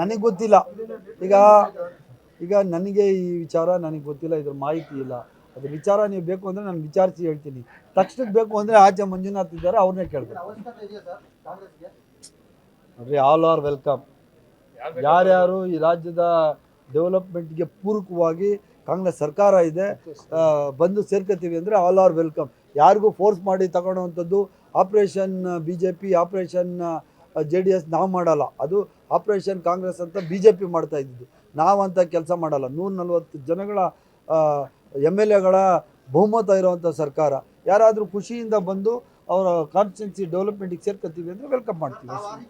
ನನಗೆ ಗೊತ್ತಿಲ್ಲ. ಈಗ ಈಗ ನನಗೆ ಈ ವಿಚಾರ ನನಗೆ ಗೊತ್ತಿಲ್ಲ, ಇದ್ರ ಮಾಹಿತಿ ಇಲ್ಲ. ಅದ್ರ ವಿಚಾರ ನೀವು ಬೇಕು ಅಂದರೆ ನಾನು ವಿಚಾರಿಸಿ ಹೇಳ್ತೀನಿ. ತಕ್ಷಣಕ್ಕೆ ಬೇಕು ಅಂದರೆ ಆಚೆ ಮಂಜುನಾಥ್ ಇದ್ದಾರೆ ಅವ್ರನ್ನೇ ಕೇಳ್ಬೇಕು. ನೋಡ್ರಿ ಆಲ್ ಆರ್ ವೆಲ್ಕಮ್ ಯಾರ್ಯಾರು ಈ ರಾಜ್ಯದ ಡೆವಲಪ್ಮೆಂಟ್ಗೆ ಪೂರಕವಾಗಿ ಕಾಂಗ್ರೆಸ್ ಸರ್ಕಾರ ಇದೆ ಬಂದು ಸೇರ್ಕೋತೀವಿ ಅಂದರೆ ಆಲ್ ಆರ್ ವೆಲ್ಕಮ್ ಯಾರಿಗೂ ಫೋರ್ಸ್ ಮಾಡಿ ತಗೊಳ್ಳೋವಂಥದ್ದು operation B J P operation J D S ನಾವು ಮಾಡಲ್ಲ. ಅದು ಆಪ್ರೇಷನ್ ಕಾಂಗ್ರೆಸ್ ಅಂತ ಬಿ ಜೆ ಪಿ ಮಾಡ್ತಾ ಇದ್ದಿದ್ದು. ನಾವಂತ ಕೆಲಸ ಮಾಡಲ್ಲ. ನೂರ ನಲ್ವತ್ತು ಜನಗಳ ಎಂ ಎಲ್ ಎಗಳ ಬಹುಮತ ಇರುವಂಥ ಸರ್ಕಾರ. ಯಾರಾದರೂ ಖುಷಿಯಿಂದ ಬಂದು ಅವರ ಕಾನ್ಸ್ಟಿಟ್ಯೂನ್ಸಿ ಡೆವಲಪ್ಮೆಂಟಿಗೆ ಸೇರ್ಕೊತೀವಿ ಅಂದರೆ ವೆಲ್ಕಮ್ ಮಾಡ್ತೀವಿ. ಶಿವಗಂಗಾ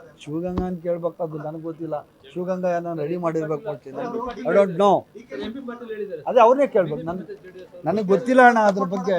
ಅಂತ. ಶಿವಗಂಗಾ ಅಂತ ಕೇಳ್ಬೇಕು ಅದು ನನಗೆ ಗೊತ್ತಿಲ್ಲ. ಶಿವಗಂಗಾ ಏನೋ ರೆಡಿ ಮಾಡಿರ್ಬೇಕು ಅಂತೀನಿ ಐ ಡೋಂಟ್ ನೋ ಅದೇ ಅವ್ರನ್ನೇ ಕೇಳ್ಬೇಕು. ನನ್ ನನಗೆ ಗೊತ್ತಿಲ್ಲ ಅಣ್ಣ ಅದ್ರ ಬಗ್ಗೆ.